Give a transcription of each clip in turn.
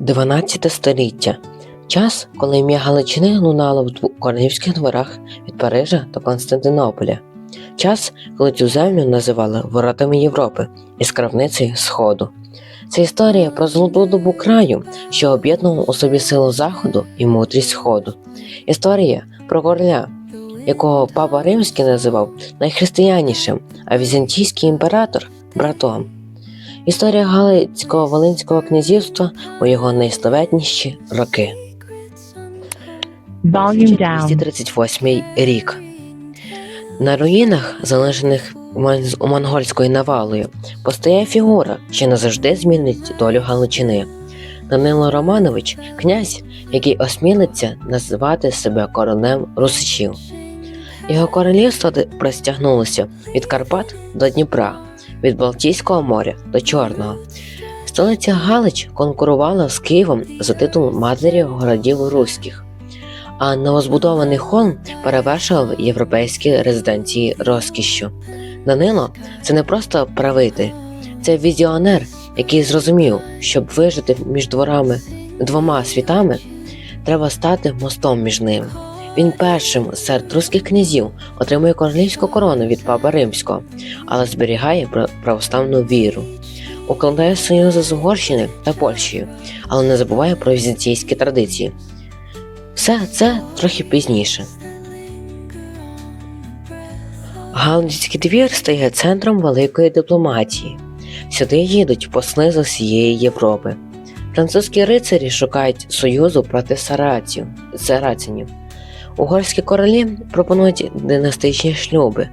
12 століття час, коли ім'я Галичини лунало в королівських дворах від Парижа до Константинополя. Час, коли цю землю називали воротами Європи і скарбницею Сходу. Це історія про золоту добу краю, що об'єднував у собі силу Заходу і мудрість Сходу. Історія про короля, якого папа Римський називав найхристиянішим, а візантійський імператор братом. Історія Галицького Волинського князівства у його найславетніші роки. Volume down. 238 рік. На руїнах, залишених у монгольською навалою, постає фігура, що назавжди змінить долю Галичини. Данило Романович князь, який осмілиться називати себе королем русичів. Його королівство простягнулося від Карпат до Дніпра, від Балтійського моря до Чорного. Столиця Галич конкурувала з Києвом за титул матері городів руських а новозбудований холм перевершував європейські резиденції розкішшю. Данило це не просто правитель, це візіонер, який зрозумів, щоб вижити між дворами двома світами, треба стати мостом між ними. Він першим серед руських князів отримує королівську корону від папи римського, але зберігає пра- православну віру. Укладає союзи з Угорщиною та Польщею, але не забуває про візантійські традиції. Все це трохи пізніше. Галицький двір стає центром великої дипломатії. Сюди їдуть посли з усієї Європи. Французькі рицарі шукають союзу проти сараців, сарацинів. Угорські королі пропонують династичні шлюби.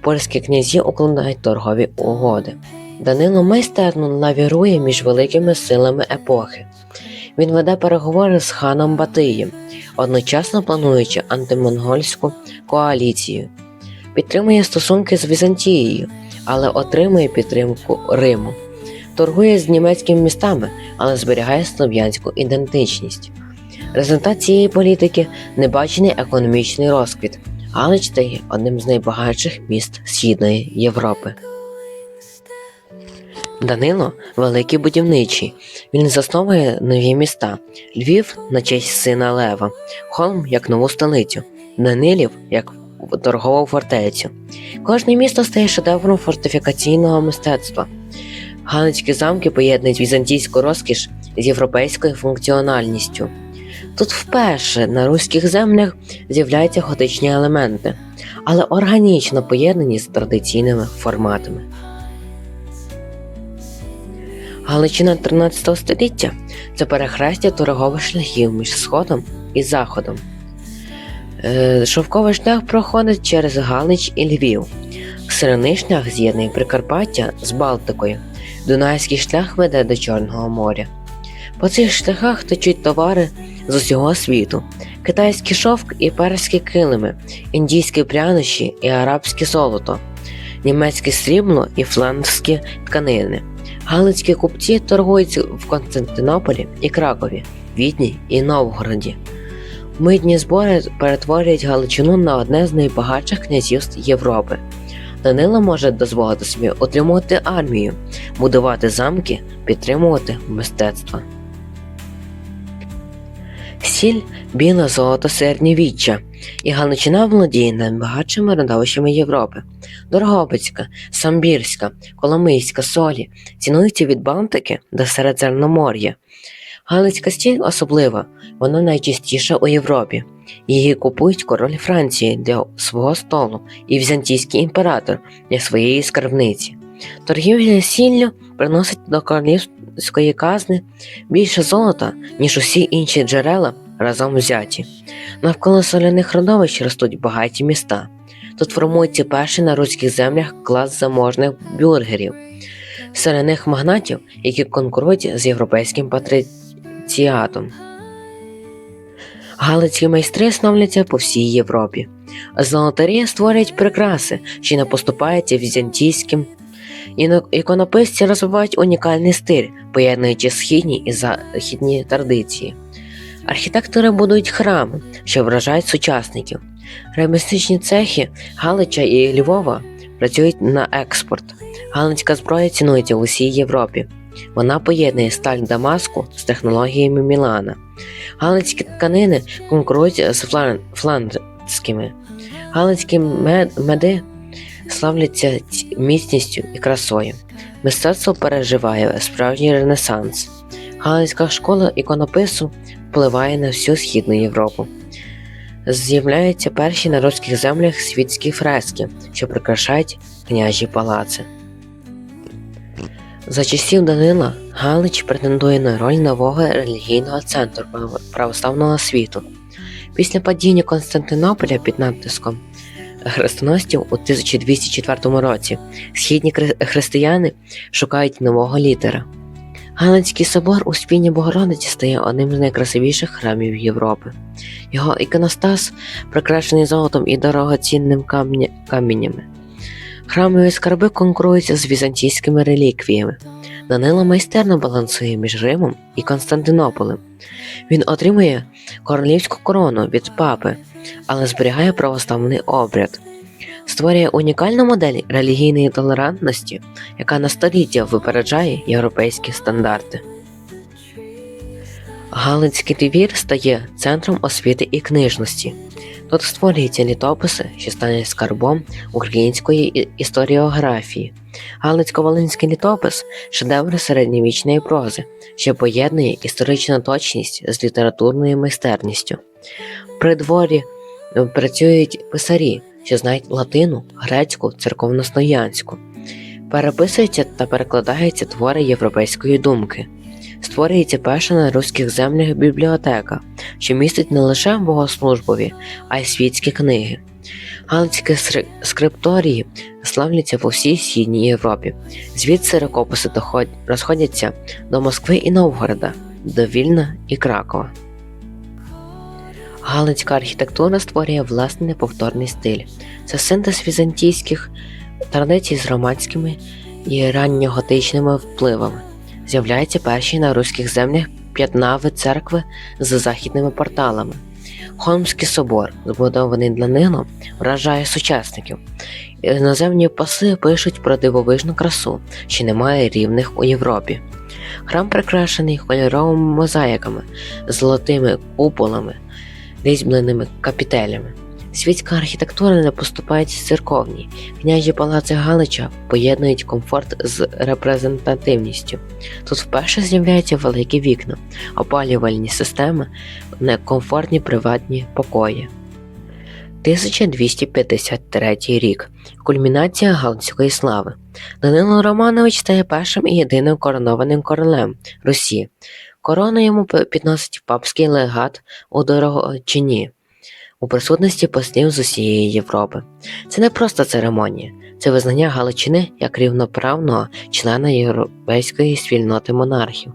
Польські князі укладають торгові угоди. Данило майстерно лавірує між великими силами епохи. Він веде переговори з ханом Батиєм, одночасно плануючи антимонгольську коаліцію, підтримує стосунки з Візантією, але отримує підтримку Риму, торгує з німецькими містами, але зберігає слов'янську ідентичність. Результат цієї політики небачений економічний розквіт. Галич стає одним з найбагатших міст Східної Європи. Данило великий будівничий. Він засновує нові міста: Львів на честь сина Лева, Холм як нову столицю, Данилів як торгову фортецю. Кожне місто стає шедевром фортифікаційного мистецтва. Галицькі замки поєднують візантійську розкіш з європейською функціональністю. Тут вперше на руських землях з'являються готичні елементи, але органічно поєднані з традиційними форматами. Галичина 13 століття це перехрестя торгових шляхів між Сходом і Заходом. Е, Шовковий шлях проходить через Галич і Львів. Сиряний шлях з'єднує Прикарпаття з Балтикою. Дунайський шлях веде до Чорного моря. По цих шляхах течуть товари з усього світу: китайський шовк і перські килими, індійські прянощі і арабське золото, німецьке срібло і фландерські тканини. Галицькі купці торгують в Константинополі і Кракові, Відні і Новгороді. Митні збори перетворюють Галичину на одне з найбагатших князівств Європи. Данило може дозволити собі утримувати армію, будувати замки, підтримувати мистецтво. Сіль біле золото середньовіччя, і Галичина володіє найбагатшими родовищами Європи. Дорогобицька, Самбірська, Коломийська, Солі цінуються від Балтики до Середземномор'я. Галицька стіль особлива, вона найчастіша у Європі. Її купують король Франції для свого столу і візантійський імператор для своєї скарбниці. Торгівля сіллю приносить до королівської казни більше золота, ніж усі інші джерела разом взяті. Навколо соляних родовищ ростуть багаті міста. Тут формується перший на руських землях клас заможних бюргерів, соляних магнатів, які конкурують з європейським патриціатом. Галицькі майстри становляться по всій Європі. Золотарі створюють прикраси, що не поступаються візантійським. Іконописці розвивають унікальний стиль, поєднуючи східні і західні традиції. Архітектори будують храми, що вражають сучасників. Ремісничні цехи Галича і Львова працюють на експорт. Галицька зброя цінується в усій Європі. Вона поєднує сталь Дамаску з технологіями Мілана. Галицькі тканини конкурують з флан... фландськими. Галицькі мед... меди славляться міцністю і красою. Мистецтво переживає справжній ренесанс. Галицька школа іконопису впливає на всю Східну Європу. З'являються перші на руських землях світські фрески, що прикрашають княжі палаци. За часів Данила Галич претендує на роль нового релігійного центру православного світу. Після падіння Константинополя під натиском хрестоносців у 1204 році східні християни шукають нового лідера. Галицький собор у спільні Богородиці стає одним з найкрасивіших храмів Європи. Його іконостас прикрашений золотом і дорогоцінним каміннями. Храмові скарби конкуруються з візантійськими реліквіями. Данило майстерно балансує між Римом і Константинополем. Він отримує королівську корону від папи, але зберігає православний обряд. Створює унікальну модель релігійної толерантності, яка на століття випереджає європейські стандарти. Галицький двір стає центром освіти і книжності. Тут створюються літописи, що стануть скарбом української історіографії. Галицько-волинський літопис шедевр середньовічної прози, що поєднує історичну точність з літературною майстерністю. При дворі працюють писарі, що знають латину, грецьку, церковнослов'янську. Переписуються та перекладаються твори європейської думки. Створюється перша на руських землях бібліотека, що містить не лише богослужбові, а й світські книги. Галицькі скрипторії славляться по всій східній Європі. Звідси рукописи розходяться до Москви і Новгорода, до Вільна і Кракова. Галицька архітектура створює власний неповторний стиль. Це синтез візантійських традицій з романськими і ранньоготичними впливами. З'являються перші на руських землях п'ятнави церкви з західними порталами. Холмський собор, збудований Данилом, вражає сучасників. Іноземні паси пишуть про дивовижну красу, що немає рівних у Європі. Храм прикрашений кольоровими мозаїками, золотими куполами, різьбленими капітелями. Світська архітектура не поступають церковній. Княжі палаци Галича поєднують комфорт з репрезентативністю. Тут вперше з'являються великі вікна, опалювальні системи, некомфортні приватні покої. 1253 рік. Кульмінація Галицької слави. Данило Романович стає першим і єдиним коронованим королем Русі. Корону йому підносить папський легат у Дорогочині у присутності послів з усієї Європи. Це не просто церемонія, це визнання Галичини як рівноправного члена європейської спільноти монархів.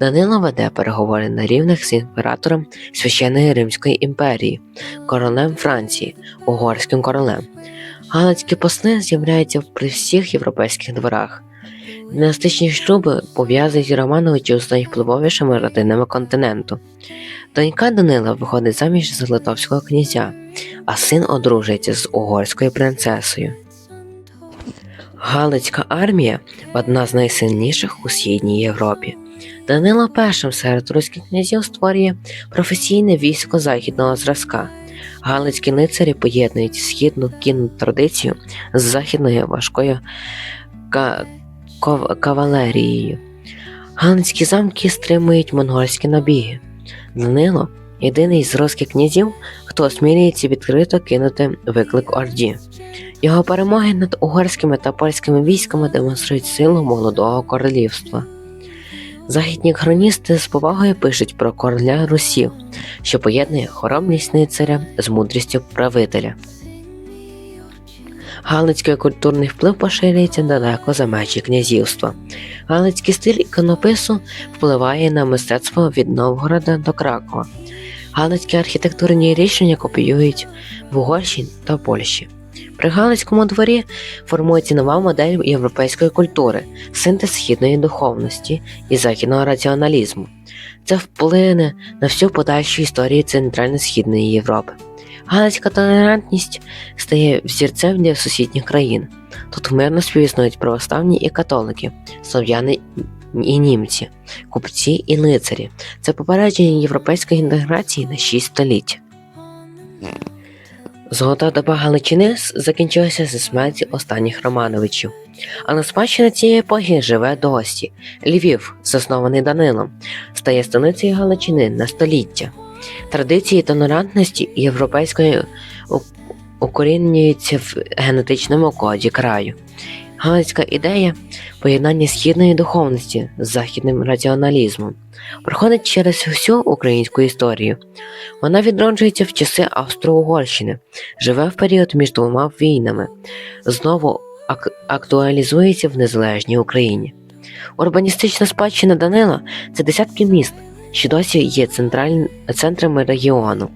Данило веде переговори на рівних з імператором Священної Римської імперії, королем Франції, угорським королем. Галицькі посли з'являються при всіх європейських дворах. Династичні шлюби пов'язують Романовичів з найвпливовішими родинами континенту. Донька Данила виходить заміж за литовського князя, а син одружується з угорською принцесою. Галицька армія одна з найсильніших у східній Європі. Данило першим серед руських князів створює професійне військо західного зразка. Галицькі лицарі поєднують східну кінну традицію з західною важкою кавалерією. Галицькі замки стримують монгольські набіги. Данило єдиний з руських князів, хто осмілюється відкрито кинути виклик Орді. Його перемоги над угорськими та польськими військами демонструють силу молодого королівства. Західні хроністи з повагою пишуть про короля Русів, що поєднує хоробрість ницаря з мудрістю правителя. Галицький культурний вплив поширюється далеко за межі князівства. Галицький стиль іконопису впливає на мистецтво від Новгорода до Кракова. Галицькі архітектурні рішення копіюють в Угорщині та Польщі. При Галицькому дворі формується нова модель європейської культури, синтез східної духовності і західного раціоналізму. Це вплине на всю подальшу історію Центрально-Східної Європи. Галицька толерантність стає взірцем для сусідніх країн. Тут мирно співіснують православні і католики, слов'яни і німці, купці і лицарі. Це попередження європейської інтеграції на 6 століть. Золота доба Галичини закінчилася зі смерті останніх Романовичів. Але спадщина цієї епохи живе досі. Львів, заснований Данилом, стає столицею Галичини на століття. Традиції толерантності європейської укорінюються в генетичному коді краю. Галицька ідея поєднання східної духовності з західним раціоналізмом проходить через всю українську історію. Вона відроджується в часи Австро-Угорщини, живе в період між двома війнами, знову ак- актуалізується в незалежній Україні. Урбаністична спадщина Данила це десятки міст, що досі є центрами регіону.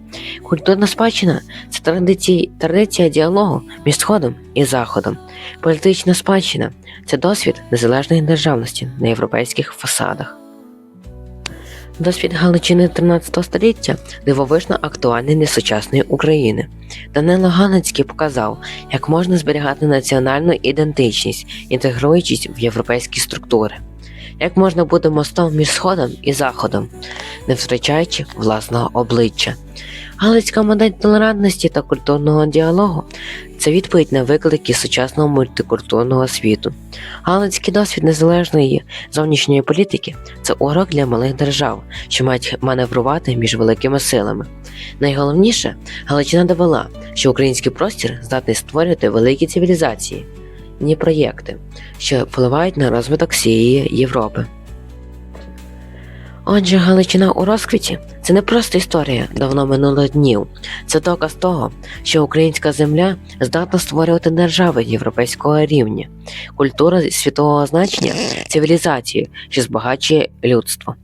Культурна спадщина це традиції... традиція діалогу між Сходом і Заходом. Політична спадщина це досвід незалежної державності на європейських фасадах. Досвід Галичини 13 століття дивовижно актуальний для сучасної України. Данило Галицький показав, як можна зберігати національну ідентичність, інтегруючись в європейські структури, як можна бути мостом між Сходом і Заходом, не втрачаючи власного обличчя. Галицька модель толерантності та культурного діалогу це відповідь на виклики сучасного мультикультурного світу. Галицький досвід незалежної зовнішньої політики це урок для малих держав, що мають маневрувати між великими силами. Найголовніше, Галичина довела, що український простір здатний створювати великі цивілізації, ні проєкти, що впливають на розвиток всієї Європи. Отже, Галичина у розквіті це не просто історія давно минулих днів, це доказ того, що українська земля здатна створювати держави європейського рівня, культура світового значення, цивілізацію, що збагачує людство.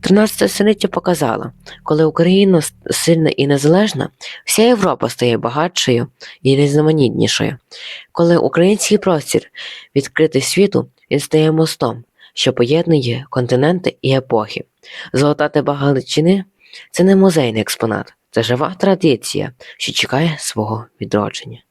13 століття показало, коли Україна сильна і незалежна, вся Європа стає багатшою і різноманітнішою. Коли український простір відкритий світу, він стає мостом, що поєднує континенти і епохи. Золота теба Галичини це не музейний експонат, це жива традиція, що чекає свого відродження.